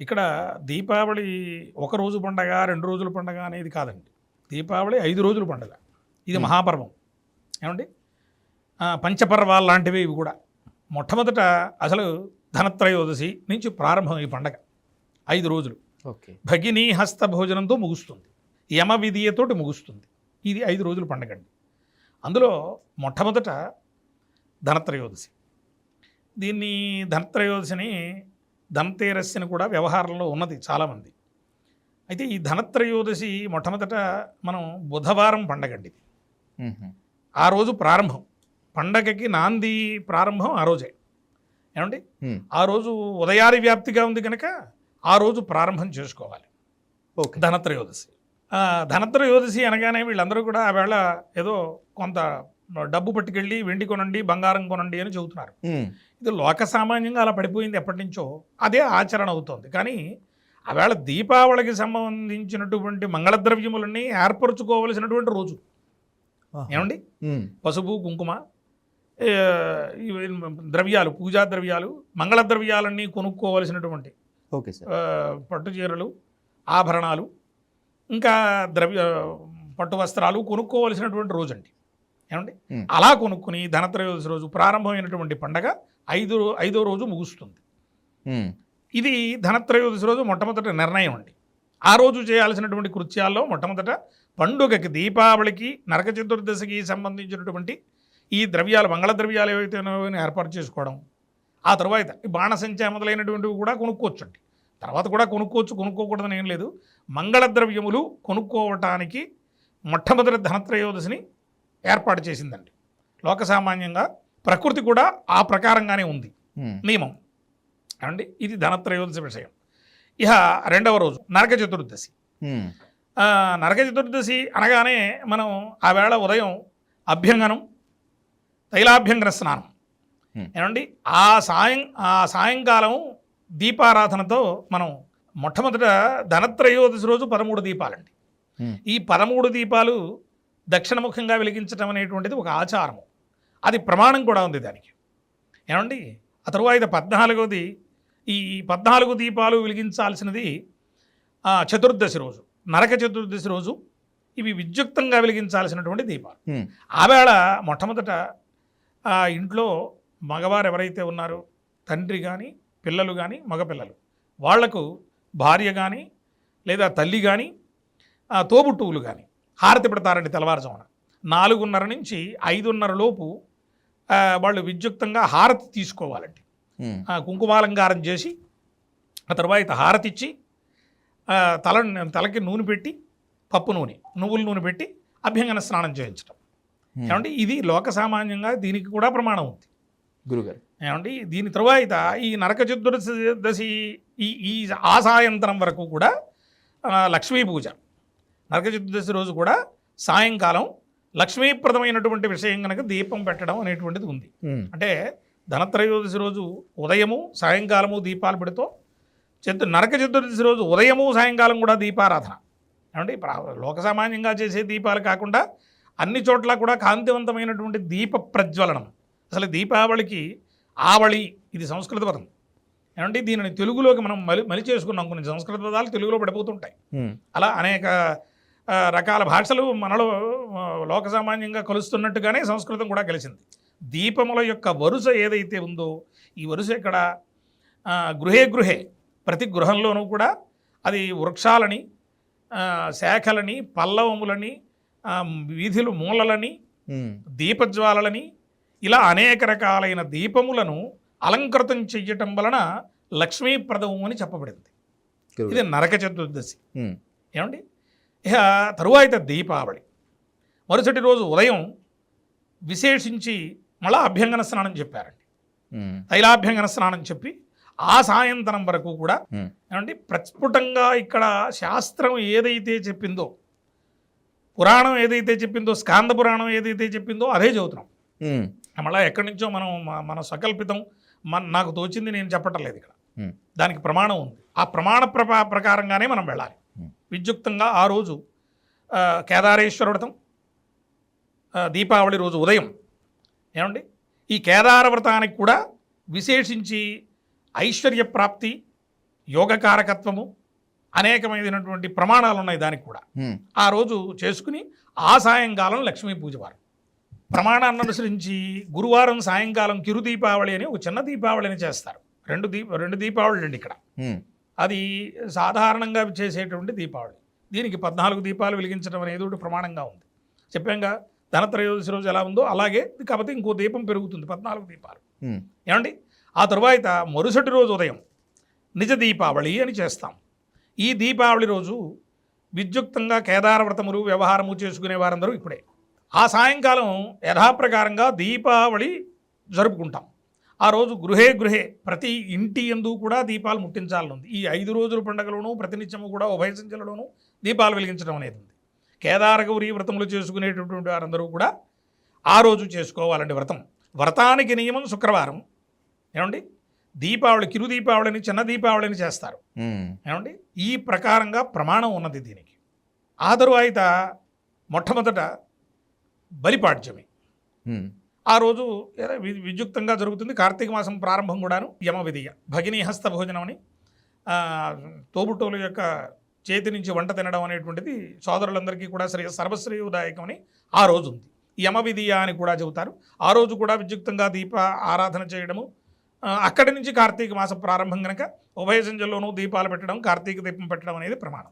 ఇక్కడ దీపావళి ఒక రోజు పండగ రెండు రోజుల పండగ అనేది కాదండి. దీపావళి ఐదు రోజుల పండగ. ఇది మహాపర్వం. ఏమండి? పంచపర్వాలు లాంటివి ఇవి కూడా. మొట్టమొదట అసలు ధనత్రయోదశి నుంచి ప్రారంభం ఈ పండగ. ఐదు రోజులు. ఓకే. భగినీ హస్త భోజనంతో ముగుస్తుంది. యమ విధియతోటి ముగుస్తుంది. ఇది ఐదు రోజుల పండగ అండి. అందులో మొట్టమొదట ధనత్రయోదశి. దీన్ని ధనత్రయోదశిని ధనతేరస్యని కూడా వ్యవహారంలో ఉన్నది చాలామంది. అయితే ఈ ధనత్రయోదశి మొట్టమొదట మనం బుధవారం పండగ అండి ఇది ఆ రోజు ప్రారంభం. పండగకి నాంది ప్రారంభం ఆ రోజే. ఏమండి? ఆ రోజు ఉదయారి వ్యాప్తిగా ఉంది కనుక ఆ రోజు ప్రారంభం చేసుకోవాలి. ఓకే. ధనత్రయోదశి. ధనత్రయోదశి అనగానే వీళ్ళందరూ కూడా ఆ వేళ ఏదో కొంత డబ్బు పట్టుకెళ్ళి వెండి కొనండి బంగారం కొనండి అని చెబుతున్నారు. ఇది లోక సామాన్యంగా అలా పడిపోయింది ఎప్పటి నుంచో అదే ఆచరణ అవుతోంది. కానీ ఆవేళ దీపావళికి సంబంధించినటువంటి మంగళద్రవ్యములన్నీ ఏర్పరచుకోవలసినటువంటి రోజు. ఏమండి? పసుపు కుంకుమ ద్రవ్యాలు పూజా ద్రవ్యాలు మంగళ ద్రవ్యాలన్నీ కొనుక్కోవలసినటువంటి ఓకే పట్టు చీరలు ఆభరణాలు ఇంకా ద్రవ్య పట్టు వస్త్రాలు కొనుక్కోవలసినటువంటి రోజు అండి ఏమండి. అలా కొనుక్కుని ధనత్రయోదశి రోజు ప్రారంభమైనటువంటి పండగ ఐదు ఐదో రోజు ముగుస్తుంది. ఇది ధనత్రయోదశి రోజు మొట్టమొదటి నిర్ణయం అండి. ఆ రోజు చేయాల్సినటువంటి కృత్యాల్లో మొట్టమొదట పండుగకి దీపావళికి నరక చతుర్దశికి సంబంధించినటువంటి ఈ ద్రవ్యాలు మంగళ ద్రవ్యాలు ఏవైతే ఏర్పాటు చేసుకోవడం. ఆ తర్వాత ఈ బాణసంచా మొదలైనటువంటివి కూడా కొనుక్కోవచ్చు అండి తర్వాత కూడా కొనుక్కోవచ్చు కొనుక్కోకూడదని ఏం లేదు. మంగళ ద్రవ్యములు కొనుక్కోవటానికి మొట్టమొదటి ధనత్రయోదశిని ఏర్పాటు చేసిందండి. లోకసామాన్యంగా ప్రకృతి కూడా ఆ ప్రకారంగానే ఉంది. నియమం. అండి ఇది ధనత్రయోదశి విషయం. ఇక రెండవ రోజు నరక చతుర్దశి. నరక చతుర్దశి అనగానే మనం ఆ వేళ ఉదయం అభ్యంగనం తైలాభ్యంగన స్నానం. ఏమండి? ఆ సాయం ఆ సాయంకాలం దీపారాధనతో మనం మొట్టమొదట ధనత్రయోదశి రోజు పదమూడు దీపాలండి. ఈ పదమూడు దీపాలు దక్షిణముఖంగా వెలిగించడం అనేటువంటిది ఒక ఆచారము. అది ప్రమాణం కూడా ఉంది దానికి. ఏమండి? ఆ తరువాత పద్నాలుగోది ఈ పద్నాలుగు దీపాలు వెలిగించాల్సినది చతుర్దశి రోజు నరక చతుర్దశి రోజు ఇవి విద్యుక్తంగా వెలిగించాల్సినటువంటి దీపాలు. ఆవేళ మొట్టమొదట ఆ ఇంట్లో మగవారు ఎవరైతే ఉన్నారో తండ్రి కానీ పిల్లలు కానీ మగపిల్లలు వాళ్ళకు భార్య కానీ లేదా తల్లి కానీ తోబుట్టువులు కానీ హారతి పెడతారండి తెల్లవారుజామున. నాలుగున్నర నుంచి ఐదున్నర లోపు వాళ్ళు విద్యుక్తంగా హారతి తీసుకోవాలండి. కుంకుమాలంకారం చేసి ఆ తర్వాత హారతి ఇచ్చి ఆ, తల తలకి నూనె పెట్టి పప్పు నూనె నువ్వుల నూనె పెట్టి అభ్యంగన స్నానం చేయించడం ఏమంటే ఇది లోక సామాన్యంగా దీనికి కూడా ప్రమాణం ఉంది. గురుగారు. ఏమండి దీని తరువాత ఈ నరక చతుర్దశి ఈ ఈ ఆ సాయంత్రం వరకు కూడా లక్ష్మీ పూజ. నరక చతుర్దశి రోజు కూడా సాయంకాలం లక్ష్మీప్రదమైనటువంటి విషయం కనుక దీపం పెట్టడం అనేటువంటిది ఉంది. అంటే ధనత్రయోదశి రోజు ఉదయము సాయంకాలము దీపాలు పెడుతూ చతు నరక చతుర్దశి రోజు ఉదయము సాయంకాలం కూడా దీపారాధన. ఏమండి? ప్రా- లోక సామాన్యంగా చేసే దీపాలు కాకుండా అన్ని చోట్ల కూడా కాంతివంతమైనటువంటి దీప ప్రజ్వలనం. అసలు దీపావళికి ఆవళి ఇది సంస్కృత పదం. ఏమంటే దీనిని తెలుగులోకి మనం మలి మలి చేసుకున్నాం కొన్ని సంస్కృత పదాలు తెలుగులో పడిపోతుంటాయి. అలా అనేక రకాల భాషలు మనలో లోక సామాన్యంగా కలుస్తున్నట్టుగానే సంస్కృతం కూడా కలిసింది దీపముల యొక్క వరుస ఏదైతే ఉందో ఈ వరుస ఇక్కడ గృహే గృహే. ప్రతి గృహంలోనూ కూడా అది వృక్షాలని శాఖలని పల్లవములని వీధులు మూలలని దీపజ్వాలలని ఇలా అనేక రకాలైన దీపములను అలంకృతం చెయ్యటం వలన లక్ష్మీప్రదము అని చెప్పబడింది. ఇది నరక చతుర్దశి. ఏమండి? ఇక తరువాత దీపావళి. మరుసటి రోజు ఉదయం విశేషించి మళ్ళా అభ్యంగన స్నానం చెప్పారండి. తైలాభ్యంగన స్నానం చెప్పి ఆ సాయంత్రం వరకు కూడా ఏమండి? ప్రస్ఫుటంగా ఇక్కడ శాస్త్రం ఏదైతే చెప్పిందో పురాణం ఏదైతే చెప్పిందో స్కాంద పురాణం ఏదైతే చెప్పిందో అదే చదువుతున్నాం. మళ్ళీ ఎక్కడి నుంచో మనం మన సకల్పితం మన నాకు తోచింది నేను చెప్పటం లేదు ఇక్కడ. దానికి ప్రమాణం ఉంది. ఆ ప్రమాణ ప్రకారంగానే మనం వెళ్ళాలి. విద్యుక్తంగా ఆ రోజు కేదారేశ్వర వ్రతం దీపావళి రోజు ఉదయం. ఏమండి? ఈ కేదార వ్రతానికి కూడా విశేషించి ఐశ్వర్య ప్రాప్తి యోగకారకత్వము అనేకమైనటువంటి ప్రమాణాలు ఉన్నాయి దానికి కూడా. ఆ రోజు చేసుకుని ఆ సాయంకాలం లక్ష్మీ పూజ వారం. ప్రమాణాన్ని అనుసరించి గురువారం సాయంకాలం కిరు దీపావళి అని ఒక చిన్న దీపావళి అని చేస్తారు. రెండు దీప రెండు దీపావళి అండి ఇక్కడ. అది సాధారణంగా చేసేటువంటి దీపావళి. దీనికి పద్నాలుగు దీపాలు వెలిగించడం అనేది ఒకటి ప్రమాణంగా ఉంది. చెప్పాంగా ధనత్రయోదశి రోజు ఎలా ఉందో అలాగే కాకపోతే ఇంకో దీపం పెరుగుతుంది పద్నాలుగు దీపాలు. ఏమండి? ఆ తరువాత మరుసటి రోజు ఉదయం నిజ దీపావళి అని చేస్తాం. ఈ దీపావళి రోజు విద్యుక్తంగా కేదార వ్రతములు వ్యవహారము చేసుకునే వారందరూ ఇప్పుడే. ఆ సాయంకాలం యథాప్రకారంగా దీపావళి జరుపుకుంటాం. ఆ రోజు గృహే గృహే ప్రతి ఇంటి ఎందు కూడా దీపాలు ముట్టించాలని ఉంది ఈ ఐదు రోజుల పండుగలోనూ ప్రతినిత్యము కూడా ఉభయ సంఖ్యలలోనూ దీపాలు వెలిగించడం అనేది ఉంది. కేదార గౌరీ వ్రతములు చేసుకునేటటువంటి వారందరూ కూడా ఆ రోజు చేసుకోవాలండి వ్రతం. వ్రతానికి నియమం శుక్రవారం. ఏమండి? దీపావళి కిరు దీపావళిని చిన్న దీపావళిని చేస్తారు. ఏమండి? ఈ ప్రకారంగా ప్రమాణం ఉన్నది దీనికి. ఆ తరువాత మొట్టమొదట బలిపాడ్యమి. ఆ రోజు వి- విద్యుక్తంగా జరుగుతుంది. కార్తీక మాసం ప్రారంభం కూడాను యమ విధియ భగినీ హస్త భోజనం అని తోబుటోలు యొక్క చేతి నుంచి వంట తినడం అనేటువంటిది సోదరులందరికీ కూడా శ్రీ సర్వశ్రేయోదాయకమని ఆ రోజు ఉంది. యమ విధియ అని కూడా చెబుతారు. ఆ రోజు కూడా విద్యుక్తంగా దీప ఆరాధన చేయడము అక్కడి నుంచి కార్తీక మాసం ప్రారంభం కనుక ఉభయ సంజల్లోనూ దీపాలు పెట్టడం కార్తీక దీపం పెట్టడం అనేది ప్రమాణం.